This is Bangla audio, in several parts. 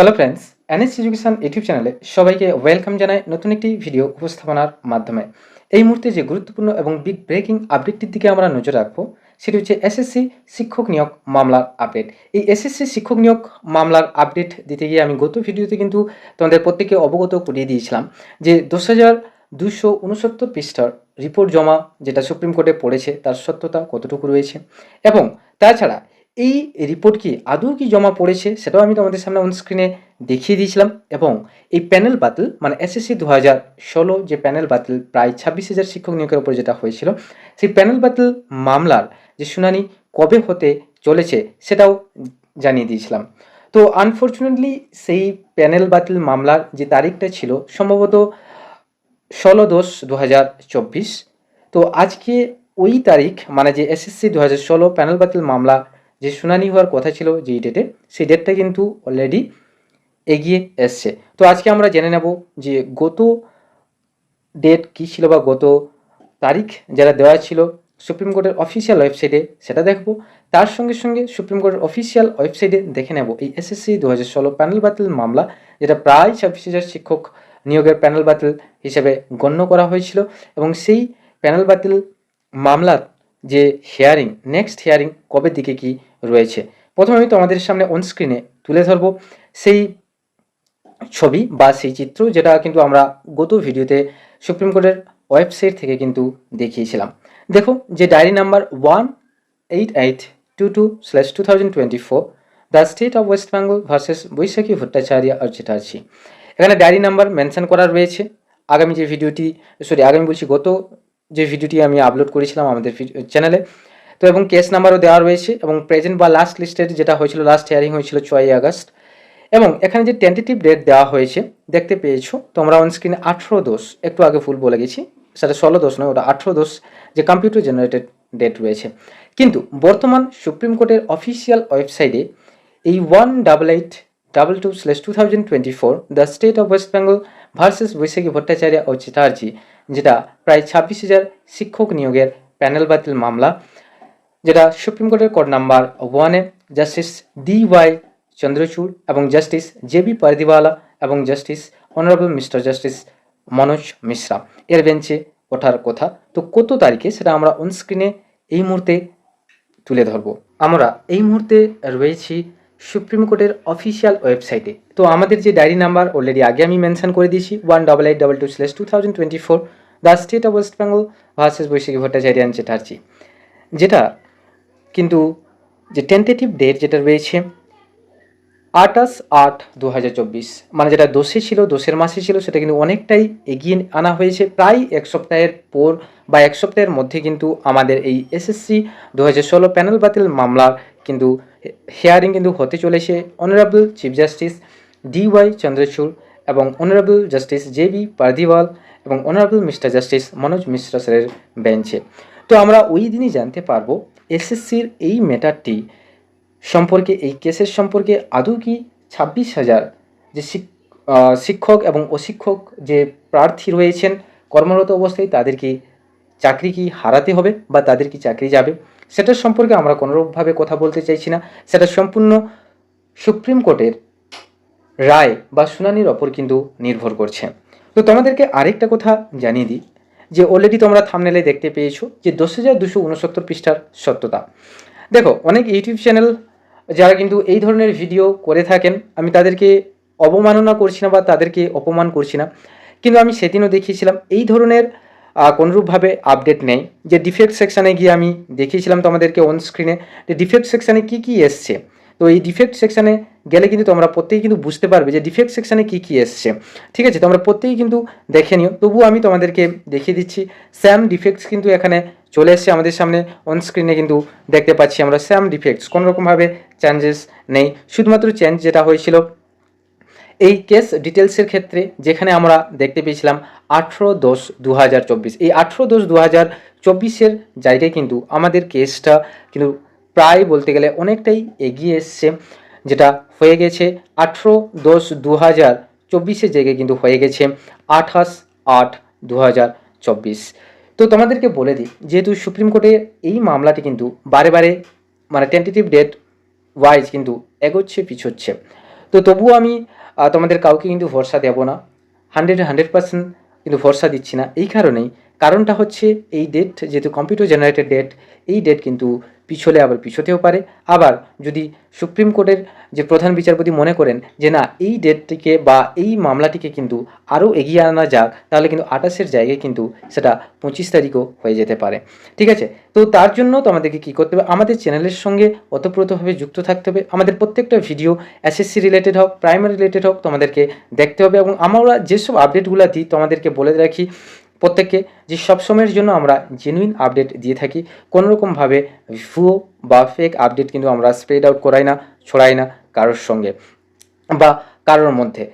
Hello friends NS education YouTube চ্যানেলে সবাইকে ওয়েলকাম জানাই নতুন একটি ভিডিও উপস্থাপনার মাধ্যমে। এই মুহূর্তে যে গুরুত্বপূর্ণ এবং বিগ ব্রেকিং আপডেটটির দিকে আমরা নজর রাখব, সেটি হচ্ছে এসএসসি শিক্ষক নিয়োগ মামলার আপডেট এই এসএসসি শিক্ষক নিয়োগ মামলার আপডেট দিতে গিয়ে আমি গত ভিডিওতে কিন্তু তোমাদের প্রত্যেকে অবগত করিয়ে দিয়েছিলাম যে দশ হাজার দুশো উনসত্তর পৃষ্ঠার রিপোর্ট জমা, যেটা সুপ্রিম কোর্টে পড়েছে, তার সত্যতা কতটুকু রয়েছে। এবং তাছাড়া এই রিপোর্ট কি আদৌ কি জমা পড়েছে সেটাও আমি তোমাদের সামনে অন স্ক্রিনে দেখিয়ে দিয়েছিলাম এবং এই প্যানেল বাতিল মানে এসএসসি দু হাজার ষোলো যে প্যানেল বাতিল, প্রায় ছাব্বিশ হাজার শিক্ষক নিয়োগের উপর যেটা হয়েছিল, সেই প্যানেল বাতিল মামলার যে শুনানি কবে হতে চলেছে সেটাও জানিয়ে দিয়েছিলাম। তো আনফর্চুনেটলি সেই প্যানেল বাতিল মামলার যে তারিখটা ছিল সম্ভবত ষোলো দশ দু তো আজকে ওই তারিখ মানে যে এসএসসি দু হাজার ষোলো প্যানেল বাতিল মামলা যে শুনানি হওয়ার কথা ছিল যেই ডেটে সেই ডেটটা কিন্তু অলরেডি এগিয়ে এসছে। তো আজকে আমরা জেনে নেব যে গত ডেট কী ছিল বা গত তারিখ যারা দেওয়া ছিল, সুপ্রিম কোর্টের অফিসিয়াল ওয়েবসাইটে সেটা দেখব। তার সঙ্গে সঙ্গে সুপ্রিম কোর্টের অফিসিয়াল ওয়েবসাইটে দেখে নেব এই এসএসসি দু হাজার ষোলো প্যানেল বাতিল মামলা, যেটা প্রায় ছাব্বিশ হাজার শিক্ষক নিয়োগের প্যানেল বাতিল হিসেবে গণ্য করা হয়েছিল এবং সেই প্যানেল বাতিল মামলার যে হিয়ারিং নেক্সট হিয়ারিং কবে দিকে কি রয়েছে। প্রথমে আমি তোমাদের সামনে অন স্ক্রিনে তুলে ধরবো। সেই ছবি বা সেই চিত্র যেটা কিন্তু আমরা গত ভিডিওতে সুপ্রিম কোর্টের ওয়েবসাইট থেকে কিন্তু দেখিয়েছিলাম। দেখো যে diary number one eight eight two two slash two thousand twenty four, the state of West Bengal versus Baishakhi Bhattacharya আর চ্যাটার্জি এখানে ডায়েরি নাম্বার মেনশন করা রয়েছে। আগামী যে ভিডিওটি, সরি, আগামী বলছি গত যে ভিডিওটি আমি আপলোড করেছিলাম আমাদের চ্যানেলে তো এবং কেস নাম্বারও দেওয়া রয়েছে এবং প্রেজেন্ট বা লাস্ট লিস্টেড যেটা হয়েছিল লাস্ট হিয়ারিং হয়েছিল ছয়ই আগস্ট। এবং এখানে যে টেন্টেটিভ ডেট দেওয়া হয়েছে, দেখতে পেয়েছ তোমরা অন স্ক্রিনে আঠেরো দোষ একটু আগে ফুল বলে গেছি, সেটা ষোলো দোষ নয়, ওটা আঠেরো দোষ যে কম্পিউটার জেনারেটেড ডেট রয়েছে। কিন্তু বর্তমান সুপ্রিম কোর্টের অফিসিয়াল ওয়েবসাইটে এই one double eight double two slash two thousand twenty four the state of West Bengal versus Baishakhi Bhattacharya ও চ্যাটার্জি যেটা প্রায় ছাব্বিশ হাজার শিক্ষক নিয়োগের প্যানেল বাতিল মামলা যেটা সুপ্রিম কোর্টের কোর্ট নাম্বার ওয়ানে জাস্টিস ডি ওয়াই চন্দ্রচূড় এবং জাস্টিস জে বি পারদিওয়ালা এবং justice honourable mister justice Manoj Mishra এর বেঞ্চে ওঠার কথা। তো কত তারিখে সেটা আমরা অনস্ক্রিনে এই মুহূর্তে তুলে ধরবো। আমরা এই মুহূর্তে রয়েছি সুপ্রিম কোর্টের অফিসিয়াল ওয়েবসাইটে তো আমাদের যে ডায়েরি নাম্বার অলরেডি আগে আমি মেনশন করে দিয়েছি one double eight double two slash two thousand twenty four the state of West Bengal versus Baishakhi Bhattacharya and Chatterjee যেটা কিন্তু যে টেন্টেটিভ ডেট যেটা রয়েছে আটাশ আট দু মানে যেটা দোষে ছিল, দোষের মাসে ছিল, সেটা কিন্তু অনেকটাই এগিয়ে আনা হয়েছে। প্রায় এক সপ্তাহের পর বা এক সপ্তাহের মধ্যে কিন্তু আমাদের এই এসএসসি দু হাজার ষোলো প্যানেল বাতিল মামলার কিন্তু হেয়ারিং কিন্তু হতে চলেছে। Honourable chief justice D Y Chandrachud এবং honourable justice J B Pardiwala এবং honourable mister justice Manoj Mishra স্যারের বেঞ্চে তো আমরা ওই দিনই জানতে পারব এসএসসির এই ম্যাটারটি সম্পর্কে, এই কেসের সম্পর্কে আদৌ কি ছাব্বিশ হাজার যে শিক্ষক এবং অশিক্ষক যে প্রার্থী রয়েছেন কর্মরত অবস্থায় তাদের কি চাকরি কি হারাতে হবে বা তাদের কি চাকরি যাবে? সেটার সম্পর্কে আমরা কোনোরূপভাবে কথা বলতে চাইছি না। সেটা সম্পূর্ণ সুপ্রিম কোর্টের রায় বা শুনানির ওপর কিন্তু নির্ভর করছে। তো তোমাদেরকে আরেকটা কথা জানিয়ে দিই। যে অলরেডি তোমরা থামনেলে দেখতে পেয়েছ যে দশ হাজার দুশো উনসত্তর পৃষ্ঠার সত্যতা। দেখো, অনেক ইউটিউব চ্যানেল যারা কিন্তু এই ধরনের ভিডিও করে থাকেন, আমি তাদেরকে অবমাননা করছি না বা তাদেরকে অপমান করছি না। কিন্তু আমি সেদিনও দেখিয়েছিলাম, এই ধরনের কোনোরূপভাবে আপডেট নেই। যে ডিফেক্ট সেকশানে গিয়ে আমি দেখিয়েছিলাম তোমাদেরকে অন স্ক্রিনে যে ডিফেক্ট সেকশানে কী কী এসছে। তো এই ডিফেক্ট সেকশানে গেলে কিন্তু তোমরা প্রত্যেকেই কিন্তু বুঝতে পারবে যে ডিফেক্ট সেকশানে কী কী এসছে। ঠিক আছে? তোমরা প্রত্যেকেই কিন্তু দেখে নিও। তবুও আমি তোমাদেরকে দেখিয়ে দিচ্ছি স্যাম ডিফেক্টস কিন্তু এখানে চলে এসছে আমাদের সামনে। অন স্ক্রিনে কিন্তু দেখতে পাচ্ছি আমরা স্যাম ডিফেক্টস কোনোরকমভাবে চেঞ্জেস নেই। শুধুমাত্র চেঞ্জ যেটা হয়েছিল, এই কেস ডিটেলসের ক্ষেত্রে যেখানে আমরা দেখতে পেয়েছিলাম আঠেরো দশ দু এই আঠেরো দশ দু হাজার চব্বিশের জায়গায় কিন্তু আমাদের কেসটা কিন্তু প্রায় বলতে গেলে অনেকটাই এগিয়ে এসছে, যেটা হয়ে গেছে আঠেরো দশ দু হাজার চব্বিশের জায়গায় কিন্তু হয়ে গেছে আঠাশ আট দু হাজার চব্বিশ। তো তোমাদেরকে বলে দিই, যেহেতু সুপ্রিম কোর্টে এই মামলাটি কিন্তু বারে বারে মানে টেন্টেটিভ ডেট ওয়াইজ কিন্তু এগোচ্ছে, পিছোচ্ছে। তো তবুও আমি তোমাদের কাউকে কিন্তু ভরসা দেবো না, হান্ড্রেড হান্ড্রেড পার্সেন্ট কিন্তু ভরসা দিচ্ছি না। এই কারণেই কারণটা হচ্ছে এই ডেট যেহেতু কম্পিউটার জেনারেটেড ডেট এই ডেট কিন্তু পিছলে আবার পিছোতেও পারে। আবার যদি সুপ্রিম কোর্টের যে প্রধান বিচারপতি মনে করেন যে না, এই ডেটটিকে বা এই মামলাটিকে কিন্তু আরও এগিয়ে আনা যাক, তাহলে কিন্তু আঠাশের জায়গায় কিন্তু সেটা পঁচিশ তারিখও হয়ে যেতে পারে। ঠিক আছে? তো তার জন্য তোমাদেরকে কী করতে হবে? আমাদের চ্যানেলের সঙ্গে ওতপ্রোতভাবে যুক্ত থাকতে হবে। আমাদের প্রত্যেকটা ভিডিও এসএসসি রিলেটেড হোক, প্রাইমারি রিলেটেড হোক তোমাদেরকে দেখতে হবে এবং আমরা যেসব আপডেটগুলো দিই তোমাদেরকে বলে রাখি। প্রত্যেককে যে সব সময়ের জন্য আমরা জেনুইন আপডেট দিয়ে থাকি, কোনোরকমভাবে ভুয়ো বা ফেক আপডেট কিন্তু আমরা স্প্রেড আউট করাই না, ছড়াই না কারোর সঙ্গে বা কারোর মধ্যে।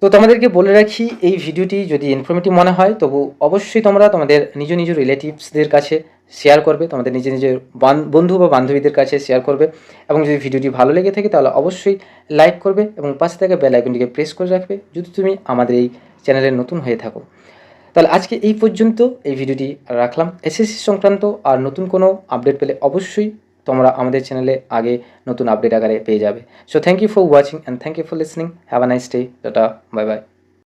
তো তোমাদেরকে বলে রাখি, এই ভিডিওটি যদি ইনফরমেটিভ মনে হয়, তবু অবশ্যই তোমরা তোমাদের নিজ নিজ রিলেটিভসদের কাছে শেয়ার করবে, তোমাদের নিজের নিজের বান- বন্ধু বা বান্ধবীদের কাছে শেয়ার করবে এবং যদি ভিডিওটি ভালো লেগে থাকে, তাহলে অবশ্যই লাইক করবে এবং পাশে থেকে বেল আইকনটিকে প্রেস করে রাখবে, যদি তুমি আমাদের এই চ্যানেলে নতুন হয়ে থাকো। তাহলে আজকে এই পর্যন্ত এই ভিডিওটি রাখলাম। এসএসসি সংক্রান্ত আর নতুন কোনো আপডেট পেলে অবশ্যই তোমরা আমাদের চ্যানেলে আগে নতুন আপডেট আকারে পেয়ে যাবে। So thank you for watching and thank you for listening have a nice day tata bye by